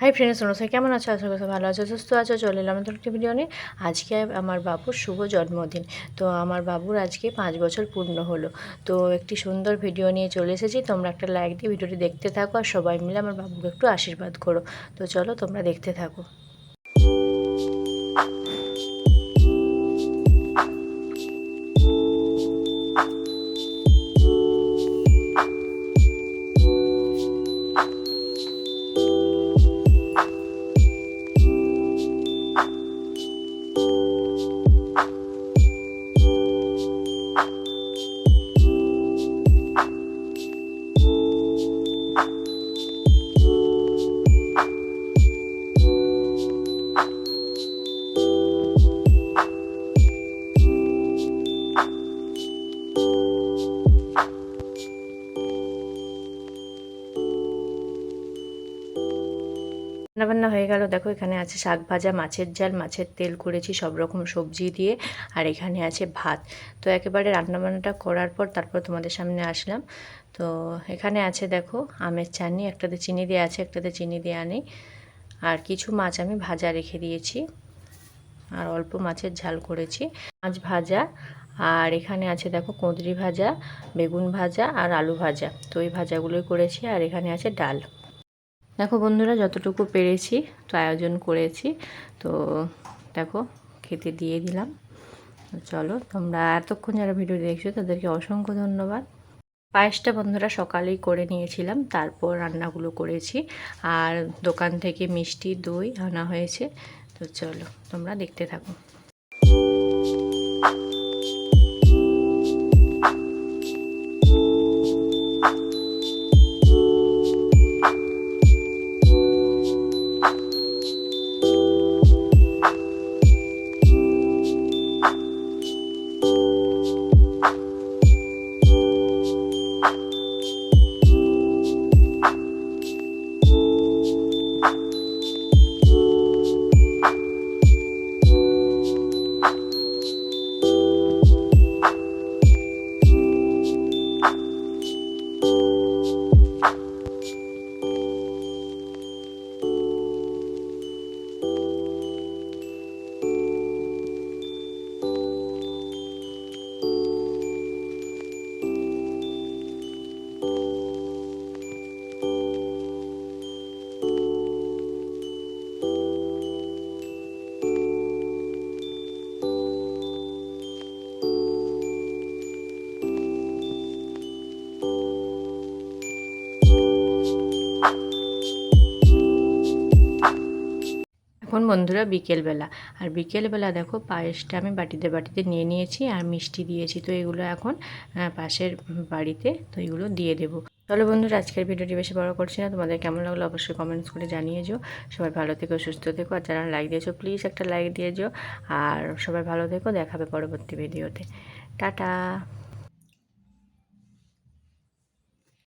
Hi friends নমস্কার কেমন আছো? আশা করছি ভালো আছো, সুস্থ আছো, চলে এলাম তো একটি ভিডিও নিয়ে। আজকে আমার বাবুর শুভ জন্মদিন। তো আমার বাবুর আজকে পাঁচ বছর পূর্ণ হলো। তো একটি সুন্দর ভিডিও নিয়ে চলে এসেছি। তোমরা একটা লাইক দিয়ে ভিডিওটি দেখতে থাকো আর সবাই মিলে আমার বাবুকে একটু আশীর্বাদ করো। তো চলো তোমরা দেখতে থাকো। রান্নাবান্না হয়ে গেল। দেখো, এখানে আছে শাক ভাজা, মাছের ঝাল, মাছের তেল করেছি সব রকম সবজি দিয়ে, আর এখানে আছে ভাত। তো একেবারে রান্নাবান্নাটা করার পর তারপর তোমাদের সামনে আসলাম। তো এখানে আছে, দেখো, আমের চাটনি, একটাতে চিনি দিয়ে আছে, একটাতে চিনি দিয়ে আনি আর কিছু মাছ আমি ভাজা রেখে দিয়েছি। আর অল্প মাছের ঝাল করেছি। মাছ ভাজা, আর এখানে আছে, দেখো, কুঁদরি ভাজা, বেগুন ভাজা, আর আলু ভাজা। তো এই ভাজাগুলোই করেছি। আর এখানে আছে ডাল। দেখো বন্ধুরা, যতটুকু পেরেছি, তো আয়োজন করেছি। তো দেখো, খেতে দিয়ে দিলাম। চলো, তোমরা এতক্ষণ যারা ভিডিও দেখছ, তাদেরকে অসংখ্য ধন্যবাদ। পায়েসটা বন্ধুরা সকালেই করে নিয়েছিলাম, তারপর রান্নাগুলো করেছি। আর দোকান থেকে মিষ্টি দই আনা হয়েছে। তো চলো, তোমরা দেখতে থাকো। এখন বন্ধুরা বিকেলবেলা। আর বিকেলবেলা দেখো পায়েসটা আমি বাটিতে বাটিতে নিয়ে নিয়েছি আর মিষ্টি দিয়েছি। তো এগুলো এখন পাশের বাড়িতে, তো এগুলো দিয়ে দেবো। চলো বন্ধুরা, আজকের ভিডিওটি বেশি বড় করছি না। তোমাদের কেমন লাগল অবশ্যই কমেন্টস করে জানিয়ে যাও। সবাই ভালো থেকো, সুস্থ থেকো। আর যারা লাইক দিয়েছ প্লিজ একটা লাইক দিয়ে যাও। আর সবাই ভালো থেকো। দেখাবে পরবর্তী ভিডিওতে। টাটা!